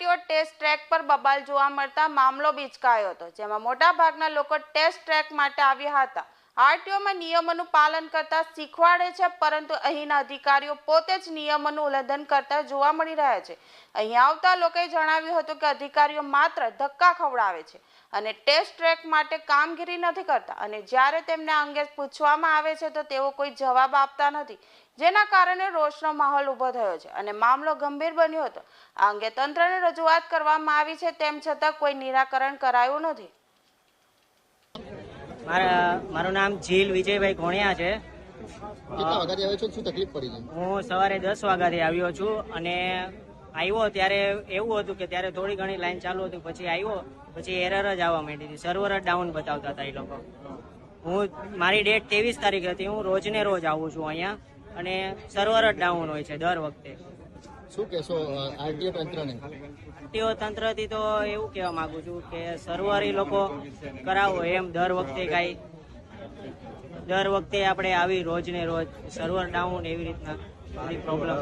Test track પર બબાલ જોવા મળતા મામલો બિચકાયો હતો, જેમાં મોટાભાગના લોકો ટેસ્ટ ટ્રેક માટે આવ્યા હતા. આરટીઓમાં નિયમોનું પાલન કરતા શીખવાડે છે, પરંતુ અહીંના અધિકારીઓ પોતે જ નિયમોનું ઉલ્લંઘન કરતા જોવા મળી રહ્યા છે. અહીં આવતા લોકોએ જણાવ્યું હતું કે અધિકારીઓ માત્ર ધક્કા ખવડાવે છે અને ટેસ્ટ ટ્રેક માટે કામગીરી નથી કરતા અને જ્યારે તેમને અંગે પૂછવામાં આવે છે, તો તેઓ કોઈ જવાબ આપતા નથી, જેના કારણે રોષનો માહોલ ઊભો થયો છે અને મામલો ગંભીર બન્યો હતો. આ અંગે તંત્રને રજૂઆત કરવામાં આવી છે, તેમ છતાં કોઈ નિરાકરણ કરાયું નથી. મારા મારું નામ જીલ વિજયભાઈ ઘોણિયા છે. કેટલા વાગ્યાથી આવ્યો છો શું તકલીફ પડી હું સવારે દસ વાગ્યાથી આવ્યો છું અને આવ્યો ત્યારે એવું હતું કે ત્યારે થોડી ઘણી લાઈન ચાલુ હતી પછી આવ્યો પછી એરર જ આવવા માંડી હતી. સર્વર જ ડાઉન બતાવતા હતા એ લોકો. હું મારી ડેટ ત્રેવીસ તારીખ હતી. હું રોજને રોજ આવું છું અહીંયા અને સર્વર જ ડાઉન હોય છે દર વખતે. શું કહેશો આરટીઓ તંત્રને? આરટીઓ તંત્રથી તો એવું કહેવા માંગુ છું કે સર્વર લોકો કરાવો એમ દર વખતે કાંઈ. દર વખતે આપણે આવી રોજ ને રોજ સર્વર ડાઉન એવી રીતના પ્રોબ્લેમ